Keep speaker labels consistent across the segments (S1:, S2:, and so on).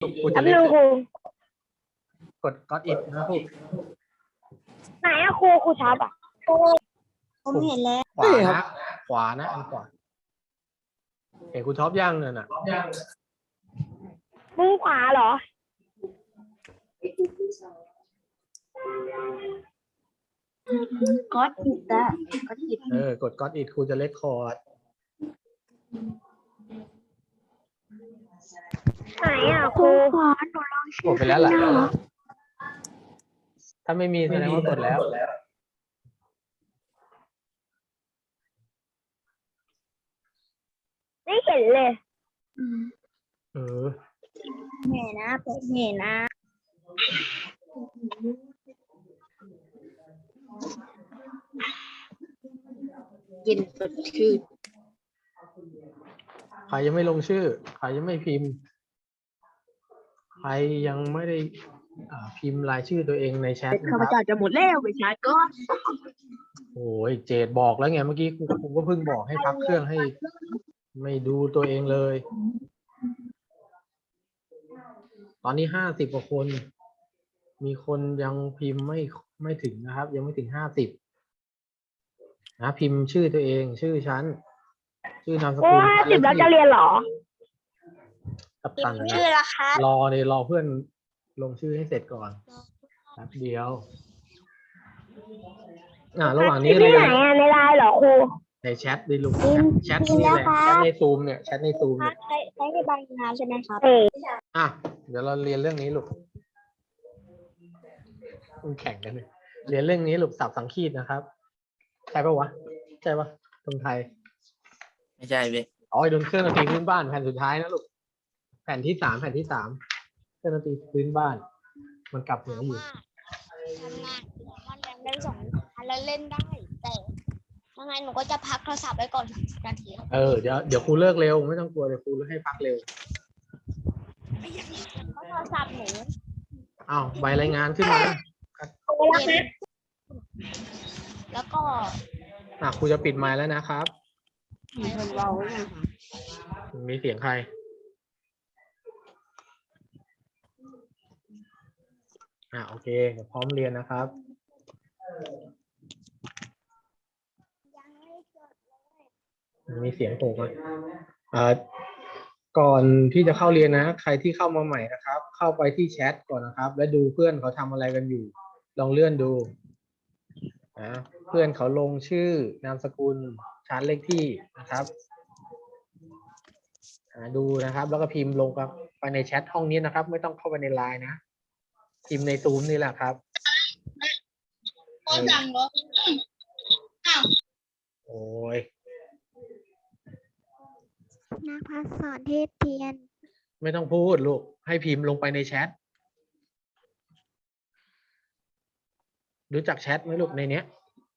S1: ครู
S2: แป๊
S1: จะ
S2: บ
S1: เล่
S2: นึ
S1: น
S2: งครู
S1: กดก็อิดนะลูก
S2: ไหนอะครูครูชับอะ
S3: ผมเห็นแล้ว
S1: ขวานะขวานะอันขวาเห็นครูท็อปย่างเนี่ยน่ะ
S2: มึงขวาเหรอ
S3: ก็อิดอะก็อิด
S1: เออกดก็อิดครูจะเลคคอร์ด
S2: ไหนอะครู
S3: ขอหนูลอง
S1: กดไปแล้วล่ะ ถ้าไม่มีแสดงว่ากดแล้ว
S2: ไม่เห็นเลย
S1: เออ
S3: เห็นนะผมเห็นนะเย็นสดชื่น
S1: ใครยังไม่ลงชื่อ ใครยังไม่พิมพ์ใค รยังไม่ได้อ่าพิมพ์รายชื่อตัวเองในแชทนะ
S3: ข้า
S1: ค
S3: พ
S1: รับ
S3: เจ้าจะหมดแล้วไปชาร์จก่อน
S1: โอ้ยเจดบอกแล้วไงเมื่อกี้ครูครูก็เพิ่งบอกให้พักเครื่องให้ ไม่ดูตัวเองเลย ตอนนี้ห้าสิบกว่าคน มีคนยังพิมพ์ไม่ไม่ถึงนะครับ ยังไม่ถึงห้าสิบนะพิมพ์ชื่อตัวเอง ชื่อชั้นชื่อนามส
S2: โอ้
S1: กุล
S2: ห้าสิบแล้วจะเรียนเหรอ
S1: กับตันนะ
S3: ชื่อละคะ
S1: รอเนี่ยรอเพื่อนลงชื่อให้เสร็จก่อนแป๊บเดียว อ่าระหว่างนี้
S2: ที่
S1: เรีย
S2: ไหน
S1: น
S2: อะในไลน์เหรอครู
S1: ในแชทดิลูก
S3: พิมพ์
S1: แชทนี่แหละแชทในซูมเนี่ยแชทในซูมเนี่ย
S3: ใช้ใช้ในบางงานใช่ไหมครับ
S2: เออ
S1: อะเดี๋ยวเราเรียนเรื่องนี้ลูกมันแข่งกันเลยเรียนเรื่องนี้ลูกสับสังคีตนะครับ ใช่ปะวะ ใช่ปะตรงไทย
S4: ไม่ใช่เว้ย
S1: อ๋อดนเครื่องดนตรีพื้นบ้านแผ่นสุดท้ายนะลูก แผ่นที่สามแผ่นที่สามเครื่องดนตรีพื้นบ้าน มันกลับหัวอยู่
S5: ทำงานวันแรงได้สองอันแล้วเล่นได้ แต่ยังไงหนูก็จะพักโทรศัพท์ไว้ก่อนสามสิบนาทีครับ
S1: เออเดี๋ยวเดี๋ยวครูเลิกเร็วไม่ต้องกลัวเดี๋ยวครูให้พักเร็ว
S5: เพราะโทรศัพท์หนู
S1: อ้าวใบรายงานขึ้นมา
S5: เย็นแล้วก็
S1: อะครูจะปิดไมค์แล้วนะครับ
S3: มันเบาเนี่ย
S1: มีเสียงใคร อะโอเค พร้อมเรียนนะครับ
S5: มีเสี
S1: ยงโผล่มาอ่าก่อนที่จะเข้าเรียนนะ ใครที่เข้ามาใหม่นะครับ เข้าไปที่แชทก่อนนะครับ และดูเพื่อนเขาทำอะไรกันอยู่ ลองเลื่อนดูนะเพื่อนเขาลงชื่อนามสกุลชั้นเลขที่นะครับอ่าดูนะครับ แล้วก็พิมพ์ลงกับไปในแชทห้องนี้นะครับ ไม่ต้องเข้าไปในไลน์นะ พิมพ์ในซูมนี่แหละครับเออโอ้ย
S3: นักพัฒสอนเทศเทียน
S1: ไม่ต้องพูดลูก ให้พิมพ์ลงไปในแชท รู้จักแชทไหมลูกในเนี้ย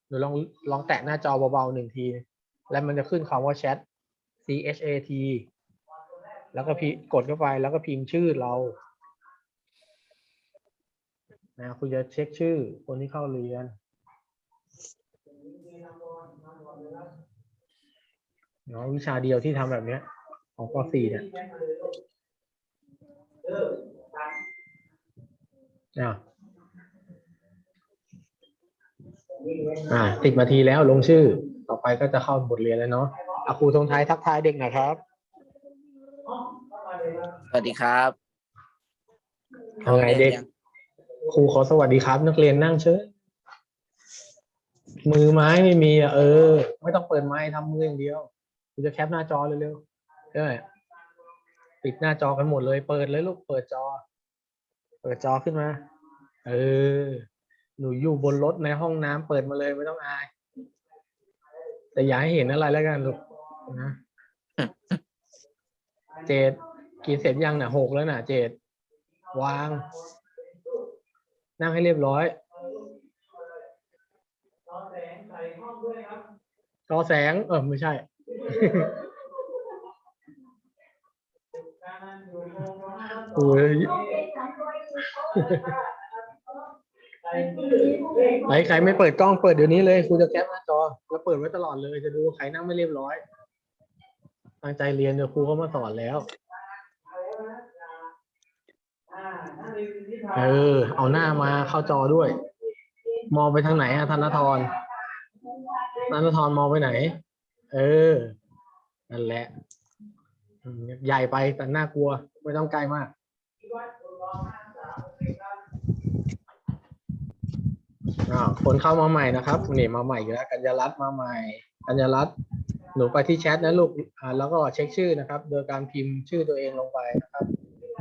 S1: หนูลองลองแตะหน้าจอเบาๆหนึ่งที แล้วมันจะขึ้นคำว่าแชท C H A T แล้วก็พิกดเข้าไปแล้วก็พิมพ์ชื่อเรา นะคุณจะเช็คชื่อคนที่เข้าเรียนเนาะวิชาเดียวที่ทำแบบเนี้ย ของป .4 เนี่ยอ่าอ่าสิบนาทีแล้วลงชื่อ ต่อไปก็จะเข้าบทเรียนแล้วเนาะอาครูทงท้ายทักทายเด็กหนะครับ
S4: สวัสดีครับ
S1: เอาไงเด็ก ครูขอสวัสดีครับ นักเรียนนั่งเชิญมือไม้ไม่มีอะเออ ไม่ต้องเปิดไม้ทำมืออย่างเดียวคุณจะแคปหน้าจอเร็วๆได้ปิดหน้าจอกันหมดเลย เปิดเลยลูกเปิดจอ เปิดจอขึ้นมา เออ หนูอยู่บนรถในห้องน้ำเปิดมาเลยไม่ต้องอาย แต่อย่าให้เห็นอะไรแล้วกันลูกนะเจดกินเสร็จยังน่ะหกแล้วน่ะ เจดวาง นั่งให้เรียบร้อยจอแสง เออไม่ใช่โอ้ยไหนใครไม่เปิดกล้องเปิดเดี๋ยวนี้เลยครูจะแคปหน้าจอ แล้วเปิดไว้ตลอดเลยจะดูว่าใครนั่งไม่เรียบร้อย ตั้งใจเรียนเดี๋ยวครูเขามาสอนแล้ว เออ เอาหน้ามาเข้าจอด้วย มองไปทางไหนอะธนทรธนทรมองไปไหน เออ นั่นแหละ ใหญ่ไปแต่น่ากลัว ไม่ต้องไกลมากอ้าวคนเข้ามาใหม่นะครับนี่มาใหม่อีกแล้ว กัญญารัตน์มาใหม่ กัญญารัตน์หนูไปที่แชทนะลูกอ่าแล้วก็เช็คชื่อนะครับ โดยการพิมพ์ชื่อตัวเองลงไปนะครับ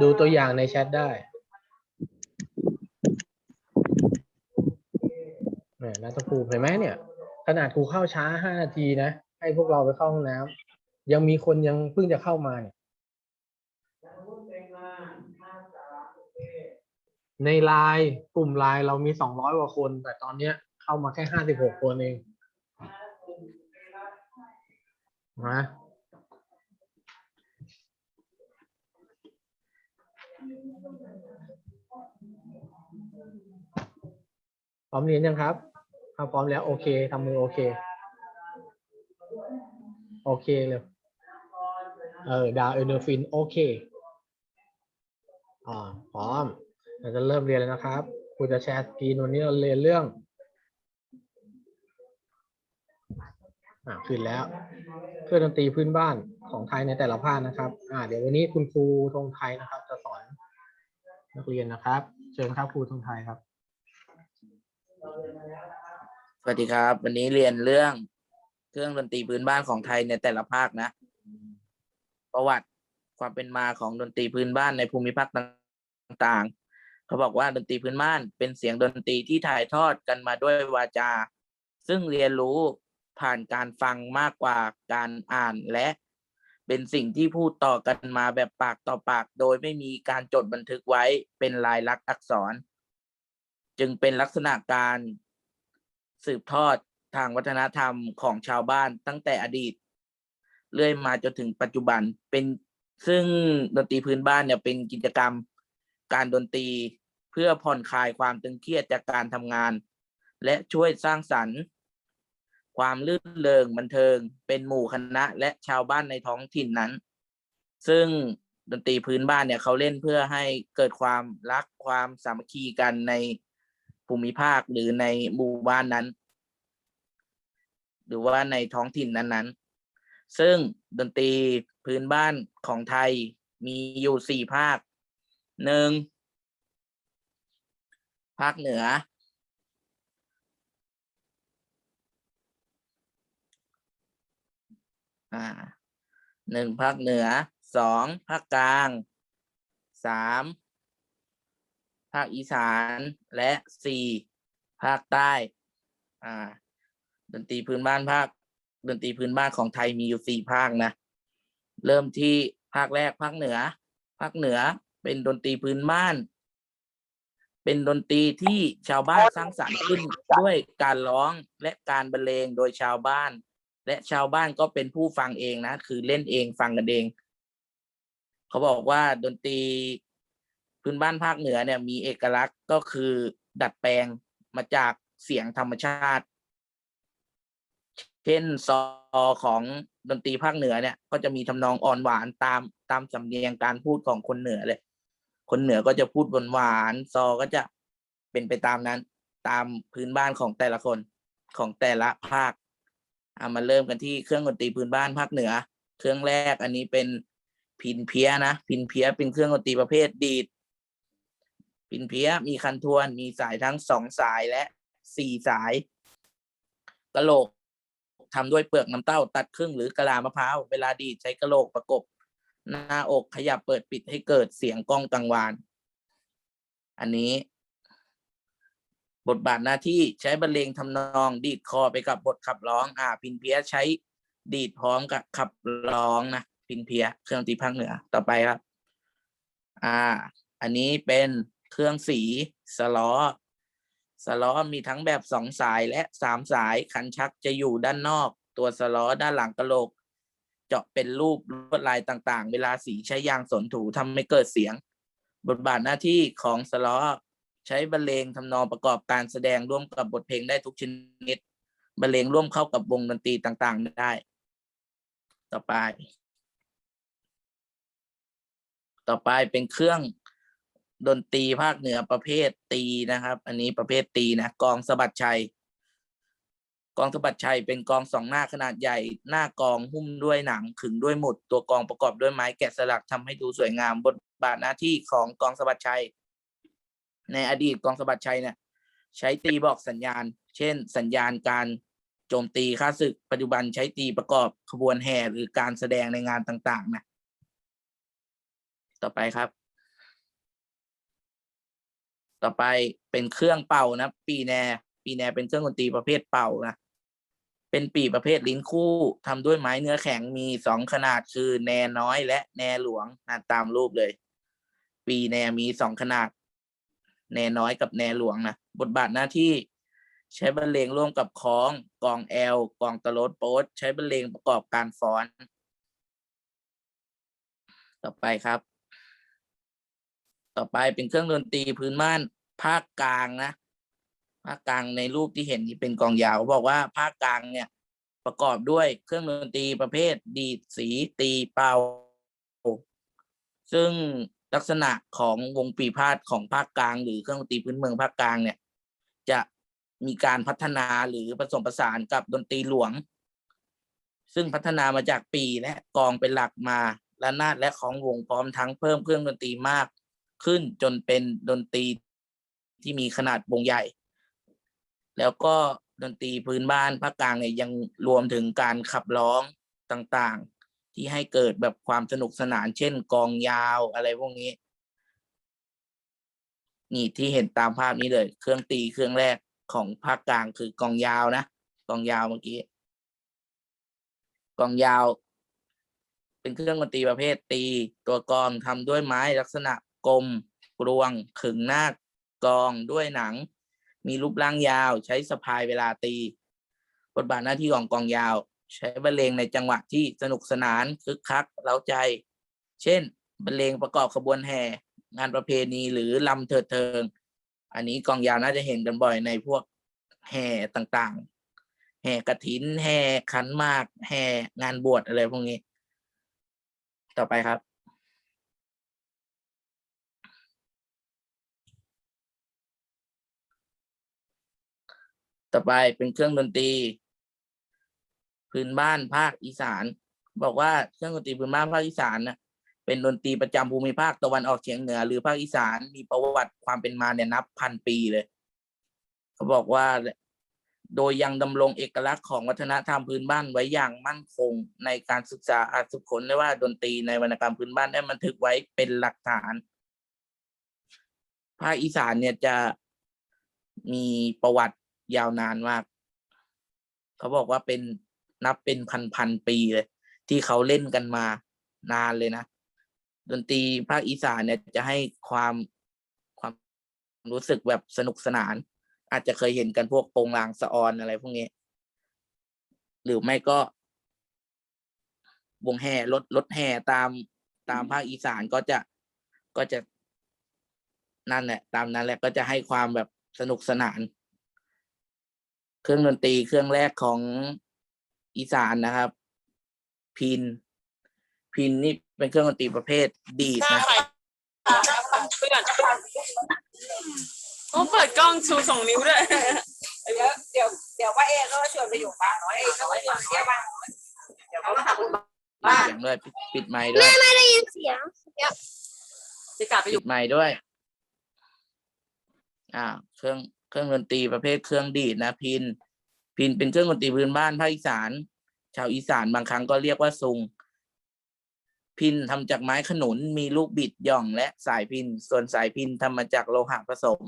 S1: ดูตัวอย่างในแชทได้ นัทภูมิเห็นไหมเนี่ย ขนาดครูเข้าช้าห้านาทีนะ ให้พวกเราไปเข้าห้องน้ำยังมีคนยังเพิ่งจะเข้ามาเนี่ยในไลน์กลุ่มไลน์เรามีสองร้อยกว่าคน แต่ตอนเนี้ยเข้ามาแค่ห้าสิบหกคนเองนะพร้อมเรียนยังครับ ถ้าพร้อมแล้วโอเคทำมือโอเค โอเคเลยเออดาวเอโนฟินโอเคอ่าพร้อมเราจะเริ่มเรียนแล้วนะครับครูจะแชร์สกรีนวันนี้เราเรียนเรื่องอ่าขึ้นแล้วเครื่องดนตรีพื้นบ้านของไทยในแต่ละภาคนะครับ อ่า เดี๋ยววันนี้คุณครูธงไทยนะครับ จะสอนนักเรียนนะครับ เชิญครับครูธงไทยครับ
S4: สวัสดีครับ วันนี้เรียนเรื่องเครื่องดนตรีพื้นบ้านของไทยในแต่ละภาคนะ ประวัติความเป็นมาของดนตรีพื้นบ้านในภูมิภาคต่างๆ เขาบอกว่าดนตรีพื้นบ้านเป็นเสียงดนตรีที่ถ่ายทอดกันมาด้วยวาจา ซึ่งเรียนรู้ผ่านการฟังมากกว่าการอ่านและ เป็นสิ่งที่พูดต่อกันมาแบบปากต่อปาก โดยไม่มีการจดบันทึกไว้เป็นลายลักษณ์อักษร จึงเป็นลักษณะการ สืบทอดทางวัฒนธรรมของชาวบ้านตั้งแต่อดีต เรื่อยมาจนถึงปัจจุบันเป็นซึ่งดนตรีพื้นบ้านเนี่ยเป็นกิจกรรมการดนตรีเพื่อผ่อนคลายความตึงเครียดจากการทำงาน และช่วยสร้างสรรค์ ความลื่นเริงบันเทิง เป็นหมู่คณะและชาวบ้านในท้องถิ่นนั้น ซึ่งดนตรีพื้นบ้านเนี่ยเขาเล่นเพื่อให้เกิดความรักความสามัคคีกันใน ภูมิภาคหรือในหมู่บ้านนั้น หรือว่าในท้องถิ่นนั้นๆ ซึ่งดนตรีพื้นบ้านของไทยมีอยู่สี่ภาคหนึ่งภาคเหนือ อ่าหนึ่งภาคเหนือสองภาคกลางสาม ภาคอีสานและสี่ภาคใต้อ่าดนตรีพื้นบ้านภาคดนตรีพื้นบ้านของไทยมีอยู่สี่ภาคนะ เริ่มที่ภาคแรกภาคเหนือ ภาคเหนือเป็นดนตรีพื้นบ้าน เป็นดนตรีที่ชาวบ้านสร้างสรรค์ขึ้นด้วยการร้องและการบรรเลงโดยชาวบ้าน และชาวบ้านก็เป็นผู้ฟังเองนะ คือเล่นเองฟังกันเอง เขาบอกว่าดนตรี พื้นบ้านภาคเหนือเนี่ยมีเอกลักษณ์ก็คือดัดแปลงมาจากเสียงธรรมชาติ เช่นซอของดนตรีภาคเหนือเนี่ย ก็จะมีทำนองอ่อนหวานตามตามสำเนียงการพูดของคนเหนือเลย คนเหนือก็จะพูดหวานหวานซอก็จะเป็นไปตามนั้น ตามพื้นบ้านของแต่ละคนของแต่ละภาคเอามาเริ่มกันที่เครื่องดนตรีพื้นบ้านภาคเหนือ เครื่องแรกอันนี้เป็นพินเพียนะพินเพียเป็นเครื่องดนตรีประเภทดีด พินเพียมีคันทวน มีสายทั้งสองสายและสี่สายกะโหลกทำด้วยเปลือกน้ำเต้า ตัดครึ่งหรือกะลามะพร้าว เวลาดีดใช้กะโหลกประกบ หน้าอกขยับเปิดปิดให้เกิดเสียงก้องกังวาน อันนี้ บทบาทหน้าที่ใช้บรรเลงทำนอง ดีดคอไปกับบทขับร้อง อ่าพินเพียใช้ดีดพร้อมกับขับร้องนะพินเพียเครื่องดนตรีภาคเหนือต่อไปครับ อ่า อันนี้เป็น เครื่องสีสล้อ สล้อมีทั้งแบบสองสายและสามสายคันชักจะอยู่ด้านนอก ตัวสล้อด้านหลังกระโหลก เจาะเป็นรูปลวดลายต่างๆ เวลาสีใช้ยางสนถูทำให้เกิดเสียง บทบาทหน้าที่ของสล้อใช้บรรเลงทำนองประกอบการแสดงร่วมกับบทเพลงได้ทุกชนิดบรรเลงร่วมเข้ากับวงดนตรีต่างๆ ได้ ต่อไป ต่อไปเป็นเครื่อง ดนตรีภาคเหนือประเภทตีนะครับ อันนี้ประเภทตีนะกองสะบัดชัย กองสะบัดชัยเป็นกองสองหน้าขนาดใหญ่ หน้ากองหุ้มด้วยหนังขึงด้วยหมุด ตัวกองประกอบด้วยไม้แกะสลักทำให้ดูสวยงามบทบาทหน้าที่ของกองสะบัดชัย ในอดีตกองสะบัดชัยเนี่ยใช้ตีบอกสัญญาณ เช่น สัญญาณการโจมตีข้าศึก ปัจจุบันใช้ตีประกอบขบวนแห่หรือการแสดงในงานต่าง ๆ นะ ต่อไปครับ ต่อไปเป็นเครื่องเป่านะปีแนปีแนเป็นเครื่องดนตรีประเภทเป่านะเป็นปีประเภทลิ้นคู่ทำด้วยไม้เนื้อแข็งมีสองขนาดคือแนน้อยและแนหลวงนะตามรูปเลย ปีแนมีสองขนาด แนน้อยกับแนหลวงนะบทบาทหน้าที่ใช้บรรเลงร่วมกับคล้องกองแอลกองตะลดโป๊ดใช้บรรเลงประกอบการฟ้อน ต่อไปครับ ต่อไปเป็นเครื่องดนตรีพื้นบ้านภาคกลางนะภาคกลางในรูปที่เห็นนี่เป็นกองยาวเขาบอกว่าภาคกลางเนี่ยประกอบด้วยเครื่องดนตรีประเภท ดีดสีตีเป่า ซึ่งลักษณะของวงปีพาดของภาคกลาง หรือเครื่องดนตรีพื้นเมืองภาคกลางเนี่ย จะมีการพัฒนาหรือผสมผสานกับดนตรีหลวง ซึ่งพัฒนามาจากปีและกองเป็นหลักมาและนาดและของวงพร้อมทั้งเพิ่มเครื่องดนตรีมาก ขึ้นจนเป็นดนตรีที่มีขนาดวงใหญ่ แล้วก็ดนตรีพื้นบ้านภาคกลางเนี่ยยังรวมถึงการขับร้องต่างๆ ที่ให้เกิดแบบความสนุกสนาน เช่น กองยาวอะไรพวกนี้ นี่ที่เห็นตามภาพนี้เลย เครื่องตีเครื่องแรกของภาคกลางคือกองยาวนะกองยาวเมื่อกี้กองยาว เป็นเครื่องดนตรีประเภทตี ตัวกองทำด้วยไม้ลักษณะ กลม กลวง ขึงหน้ากลองด้วยหนัง มีรูปร่างยาว ใช้สะพายเวลาตี บทบาทหน้าที่ของกลองยาว ใช้บรรเลงในจังหวะที่สนุกสนานคึกคักเร้าใจ เช่น บรรเลงประกอบขบวนแห่ งานประเพณีหรือลำเถิดเทิง อันนี้กองยาวน่าจะเห็นกันบ่อยในพวกแห่ต่างๆ แห่กระถิน แห่ขันมาก แห่งานบวชอะไรพวกนี้ ต่อไปครับ ต่อไปเป็นเครื่องดนตรี พื้นบ้านภาคอีสาน บอกว่าเครื่องดนตรีพื้นบ้านภาคอีสานน่ะเป็นดนตรีประจำภูมิภาคตะวันออกเฉียงเหนือ หรือภาคอีสานมีประวัติความเป็นมาเนี่ยนับพันปีเลยเขาบอกว่าโดยยังดำรงเอกลักษณ์ของวัฒนธรรมพื้นบ้านไว้อย่างมั่นคง ในการศึกษาอาจสืบค้นได้ว่าดนตรีในวรรณกรรมพื้นบ้านได้บันทึกไว้เป็นหลักฐาน ภาคอีสานเนี่ยจะมีประวัติ ยาวนานมาก เขาบอกว่าเป็นนับเป็นพันพันปีเลย ที่เขาเล่นกันมานานเลยนะ ดนตรีภาคอีสานเนี่ยจะให้ความความรู้สึกแบบสนุกสนาน อาจจะเคยเห็นกันพวกโปงลางสะออนอะไรพวกนี้ หรือไม่ก็วงแห่รถรถแห่ตามตามภาคอีสานก็จะก็จะนั่นแหละตามนั้นแหละก็จะให้ความแบบสนุกสนาน เครื่องดนตรีเครื่องแรกของอีสานนะครับ พิน พินนี่เป็นเครื่องดนตรีประเภทดีดนะ
S6: เพื่อนโอ้เปิดกล้องชูสองนิ้วด้วย
S7: เดี๋ยวเดี๋ยวเดี๋ยวว่าเอก็ชวนไปอยู่บ้านน้อยเอก็ไปอยู่เที่ยวบ้านน้อยเดี๋ยวเขามาทำบุญบ้าน
S4: เสียงด้วยปิดปิดไมค์ด้วย
S5: ได้ยินเสียง
S6: จะกลับไปอ
S4: ปิ
S6: ยู่
S4: ดไมค์ด้วย อ่า เครื่อง เครื่องดนตรีประเภทเครื่องดีดนะพิน พินเป็นเครื่องดนตรีพื้นบ้านภาคอีสาน ชาวอีสานบางครั้งก็เรียกว่าซุง พินทำจากไม้ขนุนมีลูกบิดหย่องและสายพิน ส่วนสายพินทำมาจากโลหะผสม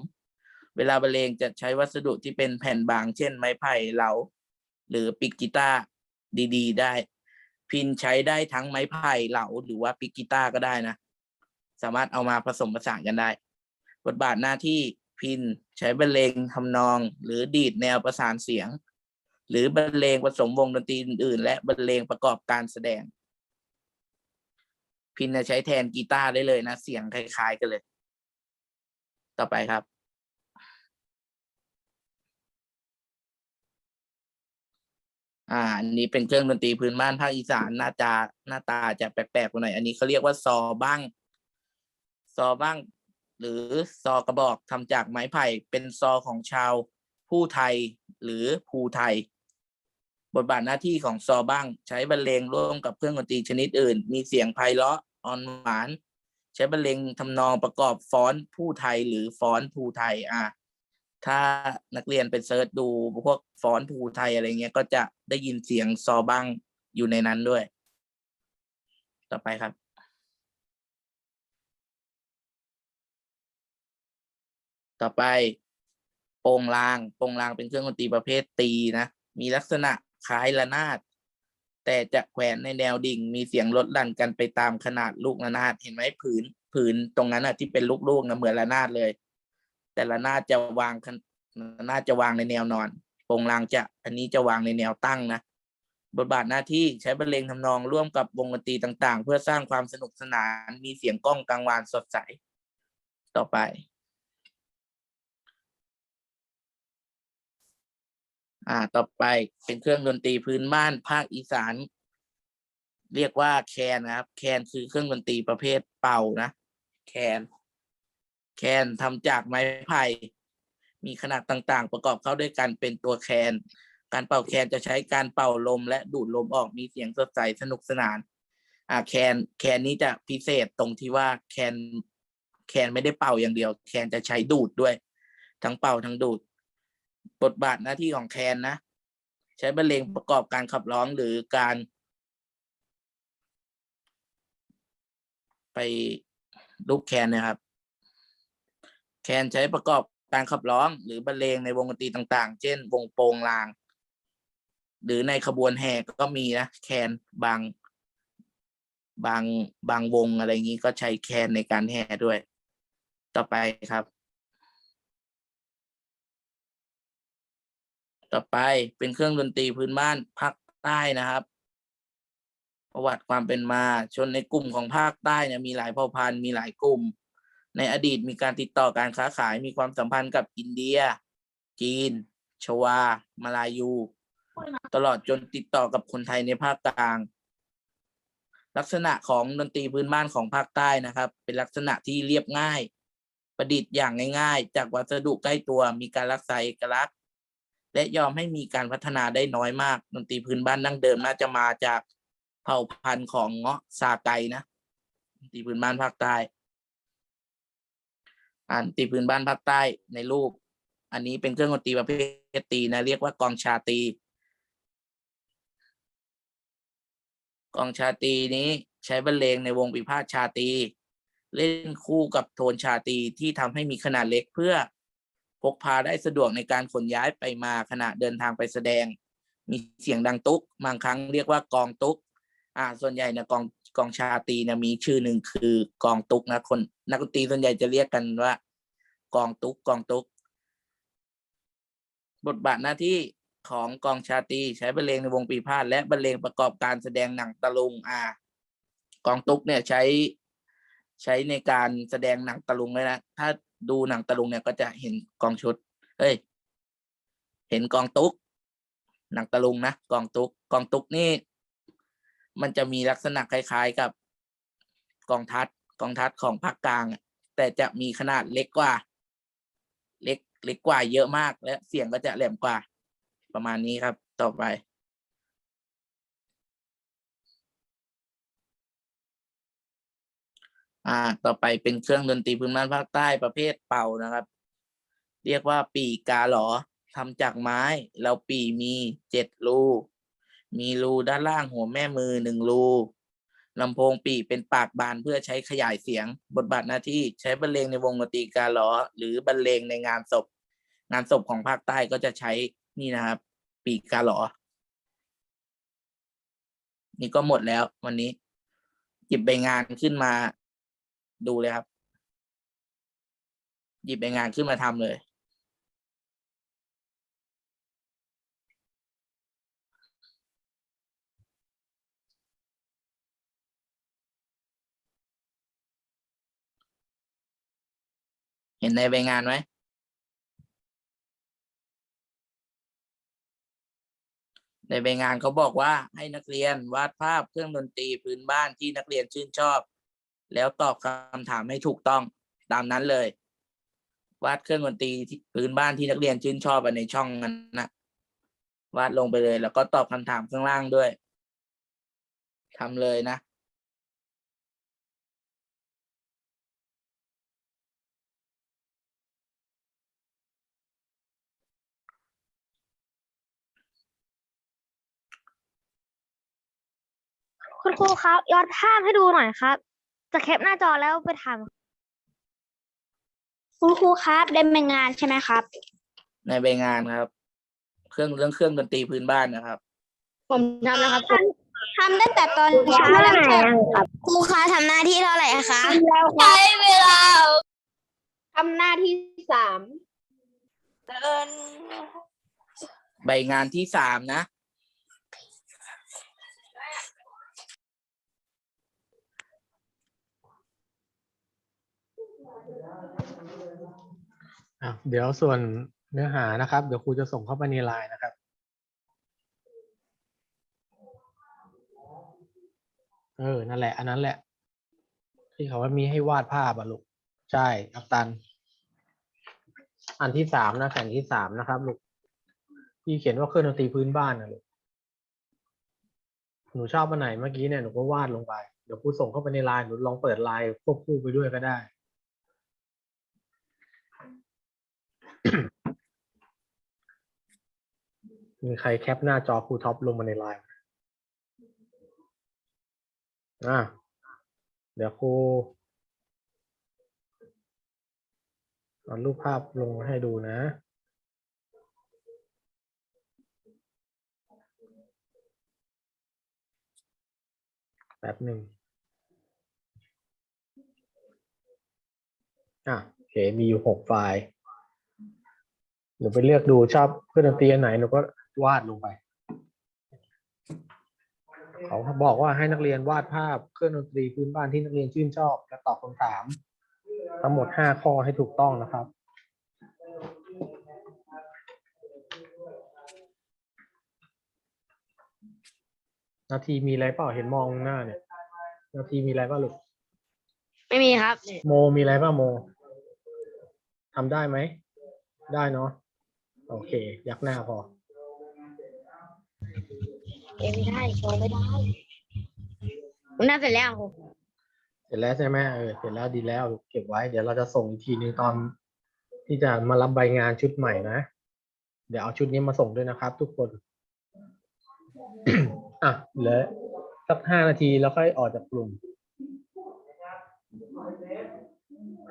S4: เวลาบรรเลงจะใช้วัสดุที่เป็นแผ่นบาง เช่น ไม้ไผ่เหลาหรือปิกกีตาร์ดีๆ ได้ พินใช้ได้ทั้งไม้ไผ่เหลาหรือว่าปิกกีตาร์ก็ได้นะ สามารถเอามาผสมผสานกันได้ บทบาทหน้าที่ พิน ใช้บรรเลงทำนอง หรือดีดแนวประสานเสียง หรือบรรเลงผสมวงดนตรีอื่นๆ และบรรเลงประกอบการแสดง พินจะใช้แทนกีตาร์ได้เลยนะ เสียงคล้ายๆกันเลย ต่อไปครับอ่าอันนี้เป็นเครื่องดนตรีพื้นบ้านภาคอีสานหน้าจาหน้าตาจะแปลกๆกว่าหน่อย อันนี้เขาเรียกว่าซอบ้าง ซอบ้าง หรือซอกระบอกทำจากไม้ไผ่เป็นซอของชาวผู้ไทยหรือภูไทย บทบาทหน้าที่ของซอบ้าง ใช้บรรเลงร่วมกับเครื่องดนตรีชนิดอื่น มีเสียงไพเราะอ่อนหวาน ใช้บรรเลงทำนองประกอบฟ้อนผู้ไทยหรือฟ้อนภูไทยอะถ้านักเรียนไปเซิร์ชดูพวกฟ้อนภูไทยอะไรเงี้ยก็จะได้ยินเสียงซอบ้างอยู่ในนั้นด้วย ต่อไปครับ ต่อไปโปงลางโปงลางเป็นเครื่องดนตรีประเภทตีนะ มีลักษณะคล้ายระนาด แต่จะแขวนในแนวดิ่ง มีเสียงลดหลั่นกันไปตามขนาดลูกระนาด เห็นไหมผืน ผืนตรงนั้นอะที่เป็นลูกๆนะเหมือนระนาดเลย แต่ระนาดจะวางนระนาดจะวางในแนวนอนโปงลางจะ อันนี้จะวางในแนวตั้งนะบทบาทหน้าที่ใช้บรรเลงทำนองร่วมกับวงดนตรีต่าง ๆ เพื่อสร้างความสนุกสนาน มีเสียงกล้องกังวานสดใส ต่อไป อ่า ต่อไปเป็นเครื่องดนตรีพื้นบ้านภาคอีสาน เรียกว่าแคนนะครับ แคนคือเครื่องดนตรีประเภทเป่านะแคนแคนทำจากไม้ไผ่มีขนาดต่างๆ ประกอบเข้าด้วยกันเป็นตัวแคน การเป่าแคนจะใช้การเป่าลม และดูดลมออกมีเสียงสดใสสนุกสนาน อ่าแคนแคนนี้จะพิเศษตรงที่ว่าแคนแคนไม่ได้เป่าอย่างเดียว แคนจะใช้ดูดด้วย ทั้งเป่าทั้งดูด บทบาทหน้าที่ของแคนนะ ใช้บรรเลงประกอบการขับร้องหรือการ ไปลูกแคนนะครับ แคนใช้ประกอบการขับร้อง หรือบรรเลงในวงดนตรีต่าง ๆ เช่น วงโปงลาง หรือในขบวนแห่ก็มีนะ แคนบางบางบางวงอะไรอย่างนี้ก็ใช้แคนในการแห่ด้วย ต่อไปครับ ต่อไปเป็นเครื่องดนตรีพื้นบ้านภาคใต้นะครับ ประวัติความเป็นมา ชนในกลุ่มของภาคใต้เนี่ยมีหลายเผ่าพันธุ์มีหลายกลุ่ม ในอดีตมีการติดต่อการค้าขายมีความสัมพันธ์กับอินเดีย จีน ชวา มาลายู ตลอดจนติดต่อกับคนไทยในภาคกลาง ลักษณะของดนตรีพื้นบ้านของภาคใต้นะครับ เป็นลักษณะที่เรียบง่าย ประดิษฐ์อย่างง่าย ๆ จากวัสดุใกล้ตัวมีการรักษาเอกลักษณ และยอมให้มีการพัฒนาได้น้อยมากดนตรีพื้นบ้านดั้งเดิมน่าจะมาจากเผ่าพันธุ์ของเงาะซาไกนะดนตรีพื้นบ้านภาคใต้อ่านดนตรีพื้นบ้านภาคใต้ในรูป อันนี้เป็นเครื่องดนตรีประเภทตีนะเรียกว่ากองชาตีกองชาตีนี้ใช้บรรเลงในวงปีพาทชาตี เล่นคู่กับโทนชาตีที่ทำให้มีขนาดเล็กเพื่อ พกพาได้สะดวกในการขนย้ายไปมาขณะเดินทางไปแสดง มีเสียงดังตุ๊ก บางครั้งเรียกว่ากองตุ๊ก อ่า ส่วนใหญ่เนี่ยกองกองชาตีเนี่ยมีชื่อหนึ่งคือกองตุ๊กนะคนนักดนตรีส่วนใหญ่จะเรียกกันว่า กองตุ๊กกองตุ๊ก บทบาทหน้าที่ของกองชาตีใช้บรรเลงในวงปีพาทย์และบรรเลงประกอบการแสดงหนังตะลุงอ่ากองตุ๊กเนี่ยใช้ใช้ในการแสดงหนังตะลุงเลยนะ ถ้า ดูหนังตะลุงเนี่ยก็จะเห็นกองชุด เอ้ย เห็นกองตุ๊ก หนังตะลุงนะกองตุ๊ก กองตุ๊กนี่ มันจะมีลักษณะคล้าย ๆกับกองทัดกองทัดของภาคกลาง แต่จะมีขนาดเล็กกว่า เล็กเล็กกว่าเยอะมากและเสียงก็จะแหลมกว่า ประมาณนี้ครับ ต่อไป อ่า ต่อไปเป็นเครื่องดนตรีพื้นบ้านภาคใต้ประเภทเป่านะครับ เรียกว่าปีกาหลอทำจากไม้แล้วปีมีเจ็ดรูมีรูด้านล่างหัวแม่มือหนึ่งรูลำโพงปีเป็นปากบานเพื่อใช้ขยายเสียง บทบาทหน้าที่ใช้บรรเลงในวงดนตรีกาหลอหรือบรรเลงในงานศพ งานศพของภาคใต้ก็จะใช้นี่นะครับ ปีกาหลอนี่ก็หมดแล้ววันนี้หยิบใบงานขึ้นมา ดูเลยครับ หยิบใบงานขึ้นมาทำเลย เห็นในใบงานไหมในใบงานเขาบอกว่าให้นักเรียนวาดภาพเครื่องดนตรีพื้นบ้านที่นักเรียนชื่นชอบ แล้วตอบคำถามให้ถูกต้องตามนั้นเลย วาดเครื่องดนตรีที่พื้นบ้านที่นักเรียนชื่นชอบอะในช่องนั้นนะวาดลงไปเลย แล้วก็ตอบคำถามข้างล่างด้วยทำเลยนะ
S2: คุณครูครับยอดภาพให้ดูหน่อยครับ จะแคปหน้าจอแล้วไปทำ
S3: คุณครูครับได้เป็นงานใช่ไหมครับ
S4: ในใบงานครับ เครื่องเรื่องเครื่องดนตรีพื้นบ้านนะครับ
S2: ผมทำแล้วครับ
S3: ทำตั้งแต่ตอนเช้าแล้วค่ะ
S5: ครูคะทำหน้าที่เท่าไหร่คะ
S3: แล้วค
S5: ใช้
S3: รับ
S5: เวลา
S3: ทำหน้าที่สาม
S5: เดิน
S4: ใบงานที่สามนะ
S1: อะเดี๋ยวส่วนเนื้อหานะครับ เดี๋ยวครูจะส่งเข้าไปในไลน์นะครับ เออ นั่นแหละ อันนั้นแหละ ที่เขาว่ามีให้วาดภาพอะลูก ใช่อัปตัน อันที่สามนะแผ่นที่สามนะครับลูก ที่เขียนว่าเครื่องดนตรีพื้นบ้านนะลูก หนูชอบอันไหนเมื่อกี้เนี่ยหนูก็วาดลงไป เดี๋ยวครูส่งเข้าไปในไลน์หนูลองเปิดไลน์ควบคู่ไปด้วยก็ได้ มีใครแคปหน้าจอครูท็อปลงมาในไลน์อะเดี๋ยวครูเอารูปภาพลงให้ดูนะ แป๊บหนึ่งอะโอเค มีอยู่หกไฟล์ หนูไปเลือกดูชอบเครื่องดนตรีอันไหนหนูก็วาดลงไป เขาบอกว่าให้นักเรียนวาดภาพเครื่องดนตรีพื้นบ้านที่นักเรียนชื่นชอบ และตอบคำถาม ทั้งหมดห้าข้อให้ถูกต้องนะครับนาทีมีอะไรเปล่าเห็นมองหน้าเนี่ยนาทีมีอะไรเปล่าลูก
S2: ไม่มีครับ
S1: โมมีอะไรเปล่าโมทำได้ไหม ได้เนาะ โอเค ยักหน้าพอ
S2: เองไม่ได้โชว์ไม่ได้ผมน่าเสร็จแล้วครู
S1: เสร็จแล้วใช่ไหมเออเสร็จแล้วดีแล้ว เก็บไว้ เดี๋ยวเราจะส่งอีกทีนึงตอน ที่จะมารับใบงานชุดใหม่นะ เดี๋ยวเอาชุดนี้มาส่งด้วยนะครับ ทุกคน อะเหลือสักห้านาทีแล้วค่อยออกจากกลุ่ม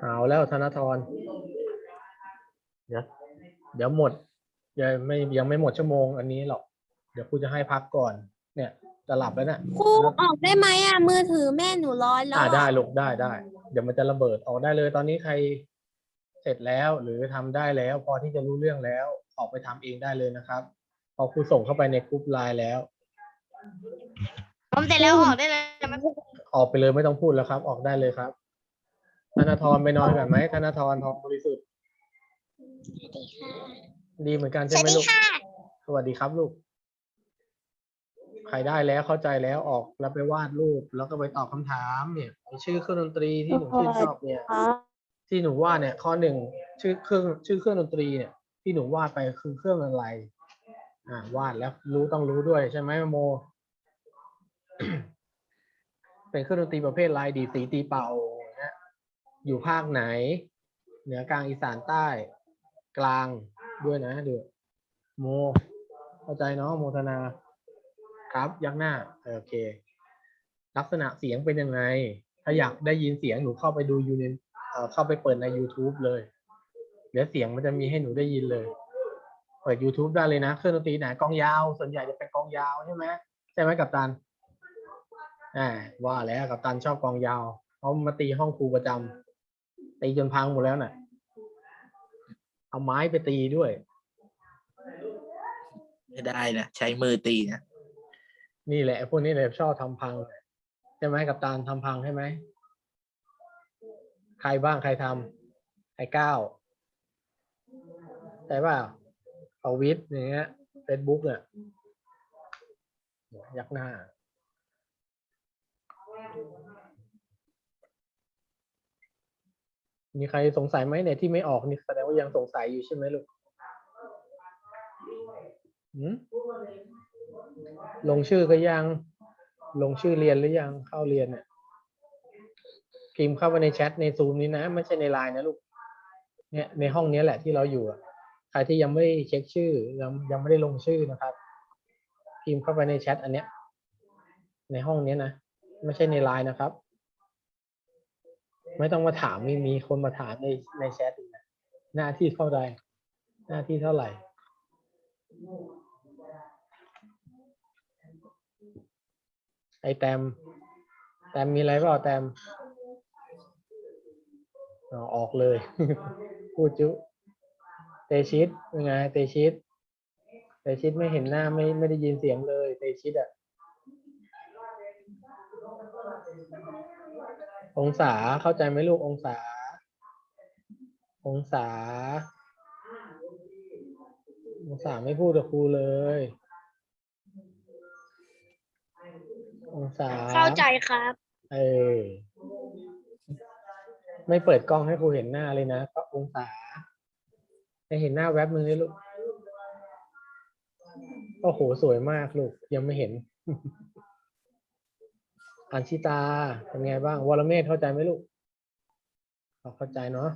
S1: หาวแล้วธนทรเดี๋ยวเดี๋ยวหมด ยังไม่ยังไม่หมดชั่วโมงอันนี้หรอก เดี๋ยวครูจะให้พักก่อน เนี่ย จะหลับแล้วเนะ
S3: ครูออกได้ไหมอะมือถือแม่หนูร้อนแล้ว
S1: อ่า
S3: อะ
S1: ได้ลูกได้ได้ เดี๋ยวมันจะระเบิดออกได้เลย ตอนนี้ใครเสร็จแล้วหรือทำได้แล้ว พอที่จะรู้เรื่องแล้วออกไปทำเองได้เลยนะครับ พอครูส่งเข้าไปในกรุ๊ปไลน์แล้ว
S2: ผมเสร็จแล้วออกได้เลยไม่พูด
S1: ออกไปเลยไม่ต้องพูดแล้วครับ ออกได้เลยครับธนาธรไปนอนกันไหมธนาธรทองบริสุทธิ์ดี เหมือนกันใช่ไหมลูก สวัสดีครับลูก ใครได้แล้วเข้าใจแล้วออกแล้วไปวาดรูป แล้วก็ไปตอบคำถามเนี่ยชื่อเครื่องดนตรีที่หนูชื่นชอบเนี่ย ที่หนูวาดเนี่ย ข้อหนึ่งชื่อเครื่องชื่อเครื่องดนตรีเนี่ย ที่หนูวาดไปคือเครื่องอะไร อ่าวาดแล้วรู้ต้องรู้ด้วยใช่ไหมโม เป็นเครื่องดนตรีประเภทลายดีดสีตีเป่านะอยู่ภาคไหน เหนือกลางอีสานใต้ กลาง ด้วยนะเดี๋ยวโม เข้าใจเนาะโมทนา ครับยักหน้าโอเค ลักษณะเสียงเป็นยังไง ถ้าอยากได้ยินเสียงหนูเข้าไปดูยูในเอ่อเข้าไปเปิดใน YouTube เลยเดี๋ยวเสียงมันจะมีให้หนูได้ยินเลย เปิด YouTube ได้เลยนะ เครื่องดนตรีไหนกลองยาว ส่วนใหญ่จะเป็นกลองยาวใช่ไหมใช่ไหมกับตันอ่าว่าแล้วกับตันชอบกลองยาวเขามาตีห้องครูประจำตีจนพังหมดแล้วน่ะ เอาไม้ไปตีด้วย
S4: ไม่ได้นะ ใช้มือตีนะ
S1: นี่แหละไอ้พวกนี้เลยชอบทำพังใช่ไหมกับตาลทำพังใช่ไหมใครบ้างใครทำไอ้ก้าวใช่ป่ะเอาวิทย์อย่างเงี้ยเฟซบุ๊กเนี่ยยักหน้า มีใครสงสัยไหมเนี่ยที่ไม่ออกนี่แสดงว่ายังสงสัยอยู่ใช่ไหมลูกลงชื่อก็ยัง ลงชื่อเรียนหรือยังเข้าเรียนเนี่ยพิมพ์เข้าไปในแชทในซูมนี้นะ ไม่ใช่ในไลน์นะลูกเนี่ยในห้องนี้แหละที่เราอยู่ใครที่ยังไม่ได้เช็คชื่อยังยังไม่ได้ลงชื่อนะครับ พิมพ์เข้าไปในแชทอันเนี้ย ในห้องนี้นะ ไม่ใช่ในไลน์นะครับ ไม่ต้องมาถามมีมีคนมาถามในในแชทอีกนะหน้าที่เท่าใดหน้าที่เท่าไหร่ไอแตมแตมมีอะไรเปล่าแตมออกเลย พูดจุ เตชิตเป็นไง เตชิต เตชิตไม่เห็นหน้าไม่ไม่ได้ยินเสียงเลย เตชิตอะ องศาเข้าใจไหมลูกองศา องศา องศาไม่พูดกับครูเลย องศา
S3: เข้าใจครับ
S1: เออไม่เปิดกล้องให้ครูเห็นหน้าเลยนะก็องศาให้เห็นหน้าแว็บนึงเลยลูกโอ้โหสวยมากลูกยังไม่เห็น อัญชิตาเป็นไงบ้างวรเมธเข้าใจไหมลูกเอาเข้าใจเนาะ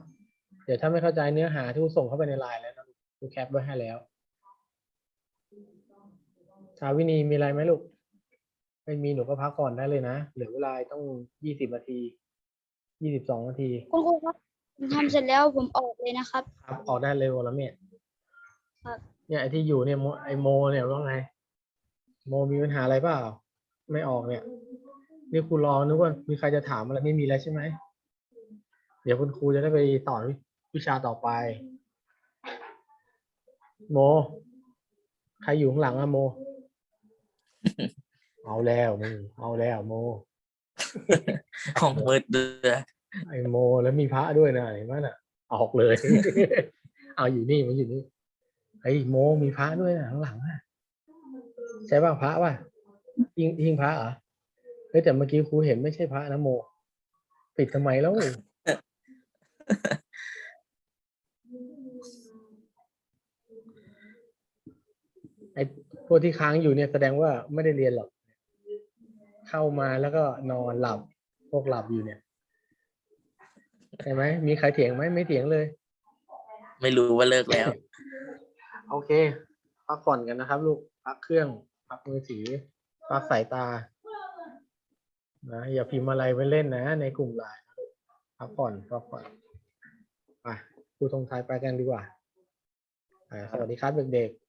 S1: เดี๋ยวถ้าไม่เข้าใจเนื้อหาที่ครูส่งเข้าไปในไลน์แล้วนะครูแคปไว้ให้แล้วชาวินีมีอะไรไหมลูกไม่มีหนูก็พักก่อนได้เลยนะเหลือเวลาต้องยี่สิบนาทียี่สิบสองนาที
S3: คุณครูครับผมทำเสร็จแล้วผมออกเลยนะครับ
S1: ครับออกได้เลยวรเมธ
S3: ครับ
S1: เนี่ยไอที่อยู่เนี่ยโมไอโมเนี่ยว่าไงโมมีปัญหาอะไรเปล่า ไม่ออกเนี่ย นี่ครูรอนึกว่ามีใครจะถามอะไรไม่มีแล้วใช่ไหม เดี๋ยวคุณครูจะได้ไปสอนวิวิชาต่อไป โม ใครอยู่ข้างหลังอะโม เอาแล้วมึงเอาแล้วโม
S4: ห้องมืดเดือ
S1: ไอโมแล้วมีพระด้วยนะเห็นไหมน่ะ ออกเลย เอาอยู่นี่มันอยู่นี่ไอโมมีพระด้วยนะข้างหลังอะใช่ป่ะพระป่ะยิงยิงพระเหรอ เฮ้ยแต่เมื่อกี้ครูเห็นไม่ใช่พระนะโม ปิดทำไมแล้วไอพวกที่ค้างอยู่เนี่ยแสดงว่าไม่ได้เรียนหรอก เข้ามาแล้วก็นอนหลับ พวกหลับอยู่เนี่ยใช่ไหมมีใครเถียงไหมไม่เถียงเลย
S4: ไม่รู้ว่าเลิกแล้ว
S1: โอเค พักผ่อนกันนะครับ ลูก พักเครื่อง พักมือถือ พักสายตา นะอย่าพิมพ์อะไรไปเล่นนะ ในกลุ่มไลน์พักผ่อนพักผ่อนไปครูธงไทายไปกันดีกว่าอ่าสวัสดีครับเด็กๆ